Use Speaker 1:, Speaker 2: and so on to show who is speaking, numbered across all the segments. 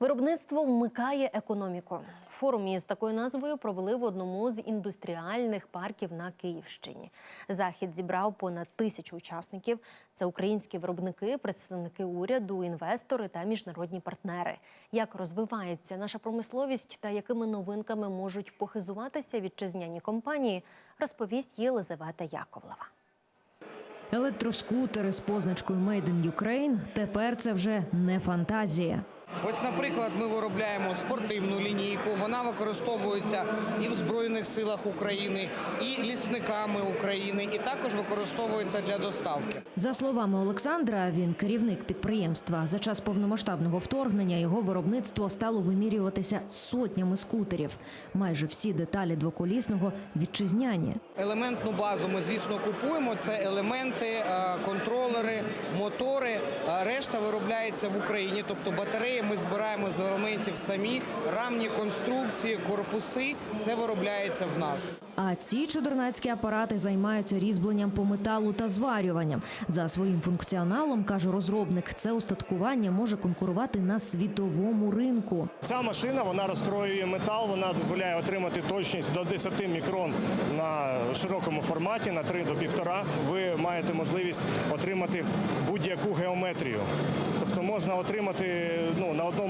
Speaker 1: Виробництво вмикає економіку. Форум із такою назвою провели в одному з індустріальних парків на Київщині. Захід зібрав понад тисячу учасників. Це українські виробники, представники уряду, інвестори та міжнародні партнери. Як розвивається наша промисловість та якими новинками можуть похизуватися вітчизняні компанії, розповість Єлизавета Яковлева.
Speaker 2: Електроскутери з позначкою «Made in Ukraine» – тепер це вже не фантазія.
Speaker 3: Ось, наприклад, ми виробляємо спортивну лінійку. Вона використовується і в Збройних силах України, і лісниками України, і також використовується для доставки.
Speaker 2: За словами Олександра, він керівник підприємства. За час повномасштабного вторгнення його виробництво стало вимірюватися сотнями скутерів. Майже всі деталі двоколісного вітчизняні.
Speaker 3: Елементну базу ми, звісно, купуємо. Це елементи, е, контролери, мотори. Е, Решта виробляється в Україні, тобто батареї ми збираємо з елементів самі, рамні конструкції, корпуси все виробляється в нас.
Speaker 2: А ці чудернацькі апарати займаються різьбленням по металу та зварюванням. За своїм функціоналом, каже розробник, це устаткування може конкурувати на світовому ринку.
Speaker 4: Ця машина вона розкроює метал, вона дозволяє отримати точність до 10 мікрон на широкому форматі, на 3 до 1,5. Ви маєте можливість отримати будь-яку геометрію. Тобто можна отримати ну,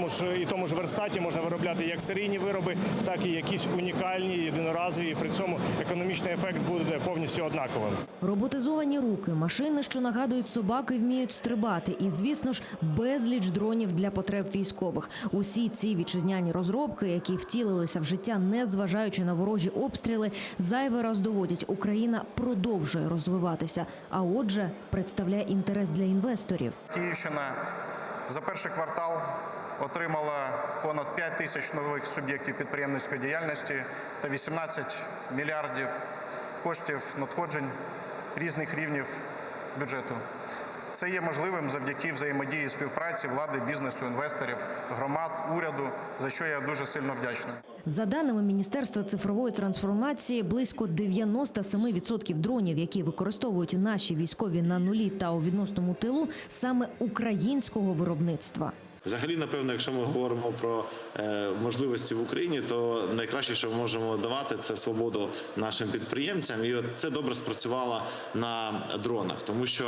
Speaker 4: одному ж і тому ж верстаті можна виробляти як серійні вироби, так і якісь унікальні, єдиноразові. І при цьому економічний ефект буде повністю однаковим.
Speaker 2: Роботизовані руки, машини, що нагадують собак і вміють стрибати, і звісно ж безліч дронів для потреб військових. Усі ці вітчизняні розробки, які втілилися в життя, не зважаючи на ворожі обстріли, зайвий раз доводять, Україна продовжує розвиватися. А отже, представляє інтерес для інвесторів.
Speaker 5: Київщина за перший квартал отримала понад 5 тисяч нових суб'єктів підприємницької діяльності та 18 мільярдів коштів надходжень різних рівнів бюджету. Це є можливим завдяки взаємодії співпраці влади, бізнесу, інвесторів, громад, уряду, за що я дуже сильно вдячний.
Speaker 2: За даними Міністерства цифрової трансформації, близько 97% дронів, які використовують наші військові на нулі та у відносному тилу, саме українського виробництва.
Speaker 6: Взагалі, напевно, якщо ми говоримо про е, можливості в Україні, то найкраще, що ми можемо давати, це свободу нашим підприємцям. І от це добре спрацювало на дронах, тому що,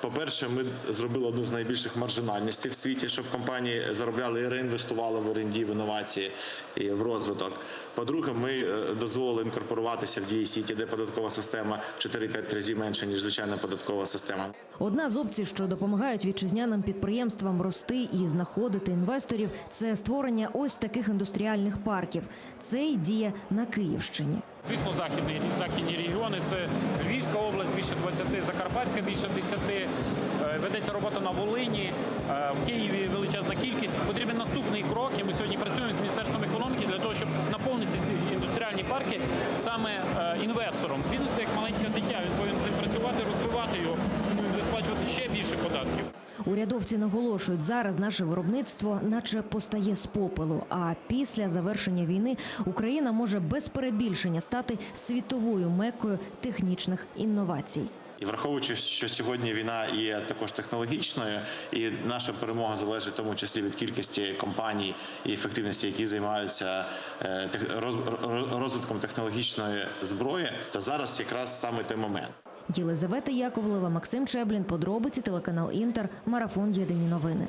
Speaker 6: по-перше, ми зробили одну з найбільших маржинальностей в світі, щоб компанії заробляли і реінвестували в R&D, в інновації і в розвиток. По-друге, ми е, дозволили інкорпоруватися в дії сіті, де податкова система в 4-5 разів менша ніж звичайна податкова система.
Speaker 2: Одна з опцій, що допомагають вітчизняним підприємствам рости і знаходити інвесторів, це створення ось таких індустріальних парків. Це і діє на Київщині.
Speaker 7: Звісно, західні, західні регіони це Львівська область більше 20, Закарпатська більше 10, е, ведеться робота на Волині, е, в Києві величезна кількість. Потрібен наступний крок, і ми сьогодні працюємо з Міністерством економіки для того, щоб наповнити ці індустріальні парки саме е, інвестором. Бізнес це як маленьке дитя, він повинен працювати, розвивати його, ну, сплачувати ще більше податків.
Speaker 2: Урядовці наголошують, зараз наше виробництво наче постає з попелу. А після завершення війни Україна може без перебільшення стати світовою мекою технічних інновацій.
Speaker 6: І враховуючи, що сьогодні війна є також технологічною, і наша перемога залежить в тому числі від кількості компаній і ефективності, які займаються е, розвитком технологічної зброї, то зараз якраз саме той момент.
Speaker 2: Єлизавета Яковлева, Максим Чеблін, подробиці телеканал Інтер, марафон Єдині новини.